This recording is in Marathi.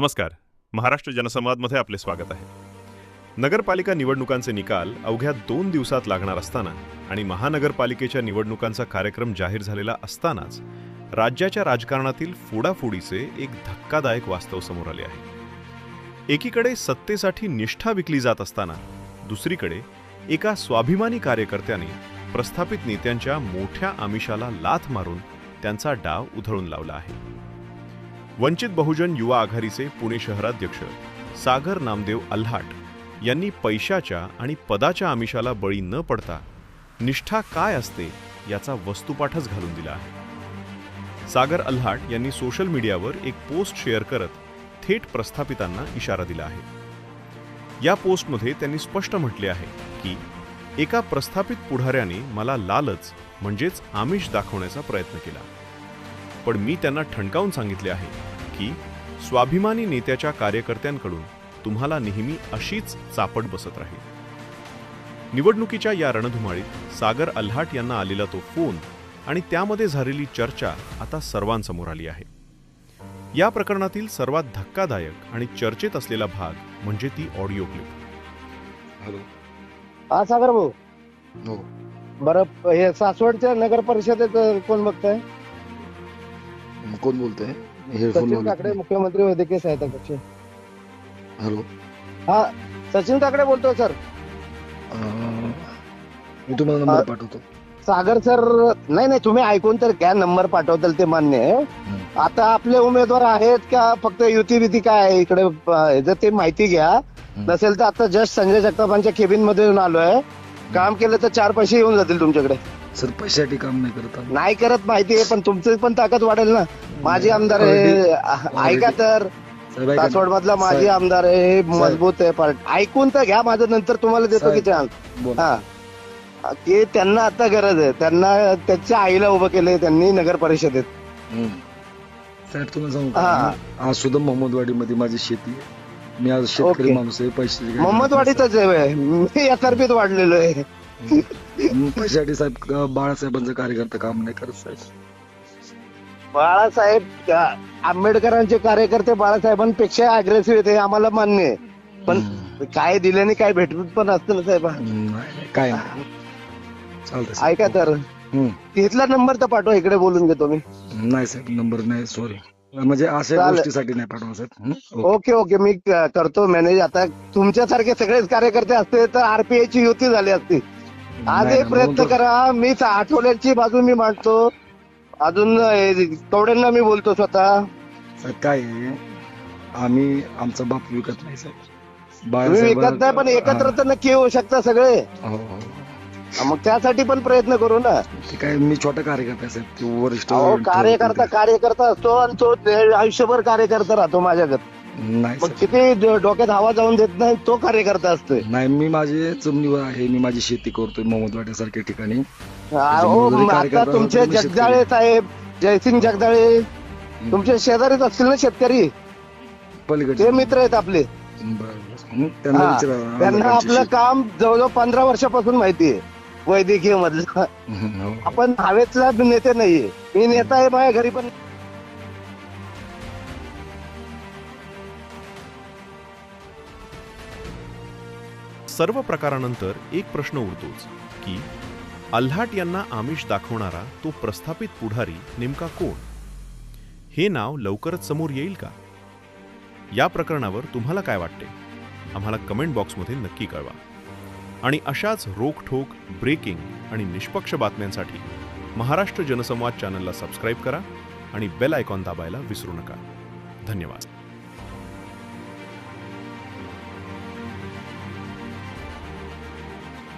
नमस्कार. महाराष्ट्र जनसंवादमध्ये आपले स्वागत आहे. नगरपालिका निवडणुकांचे निकाल अवघ्या दोन दिवसात लागणार असताना आणि महानगरपालिकेच्या निवडणुकांचा कार्यक्रम जाहीर झालेला असतानाच राज्याच्या राजकारणातील फोडाफोडीचे एक धक्कादायक वास्तव समोर आले आहे. एकीकडे सत्तेसाठी निष्ठा विकली जात असताना दुसरीकडे एका स्वाभिमानी कार्यकर्त्याने प्रस्थापित नेत्यांच्या मोठ्या आमिषाला लाथ मारून त्यांचा डाव उधळून लावला आहे. वंचित बहुजन युवा आघाडीचे पुणे शहराध्यक्ष सागर नामदेव अल्हाट यांनी पैशाच्या आणि पदाच्या आमिषाला बळी न पडता निष्ठा काय असते याचा वस्तुपाठच घालून दिला आहे. सागर अल्हाट यांनी सोशल मीडियावर एक पोस्ट शेअर करत थेट प्रस्थापितांना इशारा दिला आहे. या पोस्टमध्ये त्यांनी स्पष्ट म्हटले आहे की एका प्रस्थापित पुढाऱ्याने मला लालच म्हणजेच आमिष दाखवण्याचा प्रयत्न केला. पण मी त्यांना ठणकावून सांगितले आहे की स्वाभिमानी नेत्याच्या कार्यकर्त्यांकडून तुम्हाला नेहमी अशीच चापट बसत राहील. निवडणुकीच्या या रणधुमाळीत सागर अल्हाट यांना आलेला तो फोन आणि त्यामध्ये झालेली चर्चा आता सर्वांसमोर आली आहे. या प्रकरणातील सर्वात धक्कादायक आणि चर्चेत असलेला भाग म्हणजे ती ऑडिओ क्लिप. हॅलो. हा सागर भाऊ. हो. बरं हे सासवडच्या नगर परिषदेत कोण बघताय? कोण बोलतोय? सचिन काकडे मुख्यमंत्री वैद्यकीय सहायता कक्ष हॅलो हा सचिन काकडे बोलतोय सर. मी तुम्हाला. नंबर पाठवतो. सागर सर नाही नाही तुम्ही ऐकून तर घ्या नंबर पाठवताल ते मान्य आहे. आता आपले उमेदवार आहेत का फक्त युती बिती काय आहे इकडे जर ते माहिती घ्या. नसेल तर आता जस्ट संजय जगतापांच्या केबिनमध्ये येऊन आलोय. काम केलं तर चार पैसे येऊन जातील तुमच्याकडे. सर पैशासाठी काम नाही करत आम्ही. नाही करत माहिती आहे पण तुमची पण ताकद वाढेल ना माझी आमदार आहे ऐका तर साहेब, ऐका ना. सासवड मधला माझी साहेब, आमदार आहे मजबूत आहे पार्ट ऐकून तर घ्या माझं नंतर तुम्हाला देतो की साहेब. चान्स बोला. हा की त्यांना आता गरज आहे त्यांना त्याच्या आईला उभं केलंय त्यांनी नगर परिषदेत हम्म. साहेब तुम्हाला सांगू हा. आज सुद्धा मोहम्मदवाडी मध्ये माझी शेती आहे मी आज शेतकरी ओके. माणूस आहे पैशाची काही मोहम्मदवाडीतच आहे मी एसआरपीत वाढलेलो आहे. पैशासाठी साहेब बाळासाहेबांचं कार्यकर्ता काम नाही करत साहेब बाळासाहेब अ, आंबेडकरांचे कार्यकर्ते बाळासाहेबांपेक्षा अग्रेसिव्ह आहेत हे आम्हाला मान्य आहे पण. काय दिल्याने काय भेटत पण असतं ना साहेब नाही, नाही, काय नाही चालतंय साहेब. ऐका तर हम्म. तिथला नंबर तर पाठवा इकडे बोलून घेतो मी नाही साहेब नंबर नाही सॉरी म्हणजे अशा चालेल. गोष्टीसाठी नाही पाठवा साहेब? ओके. ओके ओके मी क- करतो मॅनेज आता तुमच्यासारखे सगळेच कार्यकर्ते असते तर आरपीआय ची युती झाली असती आज एक प्रयत्न करा. मी आठवड्याची बाजू मी मांडतो. अजून कवड्यांना मी बोलतो स्वतः. काय आहे, आम्ही आमचा बाप विकत नाही साहेब तुम्ही बाळासाहेब- विकत नाही पण एकत्र तर नक्की येऊ शकता सगळे. हो, हो. मग त्यासाठी पण प्रयत्न करू ना. ते काय मी छोटा कार्यकर्ता आहे साहेब ते वरिष्ठ अहो कार्यकर्ता कार्यकर्ता असतो आणि तो ते आयुष्यभर कार्यकर्ता राहतो माझ्याकडे नाही मग. किती डो- डोक्यात हवा जाऊन देत नाही तो कार्यकर्ता असतोय. नाही मी माझे जमिनीवर आहे मी माझी शेती करतोय मोहम्मदवाड्या सारख्या ठिकाणी अहो, आता कार्यकर्ता तुमचे तुम्ही शेतकरी. जगदाळे साहेब जयसिंग जगदाळे तुमचे शेजारीच असतील ना शेतकरी? पलीकडे ते मित्र आहेत आपले. त्यांना हा, विचारा त्यांना आपलं शेती- काम जवळजवळ पंधरा वर्षापासून माहिती आहे वैद्यकीय मधलं. हो. आपण हवेतला नेते नाहीये. मी नेता आहे माझ्या घरी पण सर्व प्रकारानंतर एक प्रश्न उरतोच की अल्हाट यांना आमिष दाखवणारा तो प्रस्थापित पुढारी नेमका कोण? हे नाव लवकरच समोर येईल का? या प्रकरणावर तुम्हाला काय वाटते? आम्हाला कमेंट बॉक्समध्ये नक्की कळवा. आणि अशाच रोखठोक ब्रेकिंग आणि निष्पक्ष बातम्यांसाठी महाराष्ट्र जनसंवाद चॅनलला सबस्क्राईब करा आणि बेल आयकॉन दाबायला विसरू नका. धन्यवाद.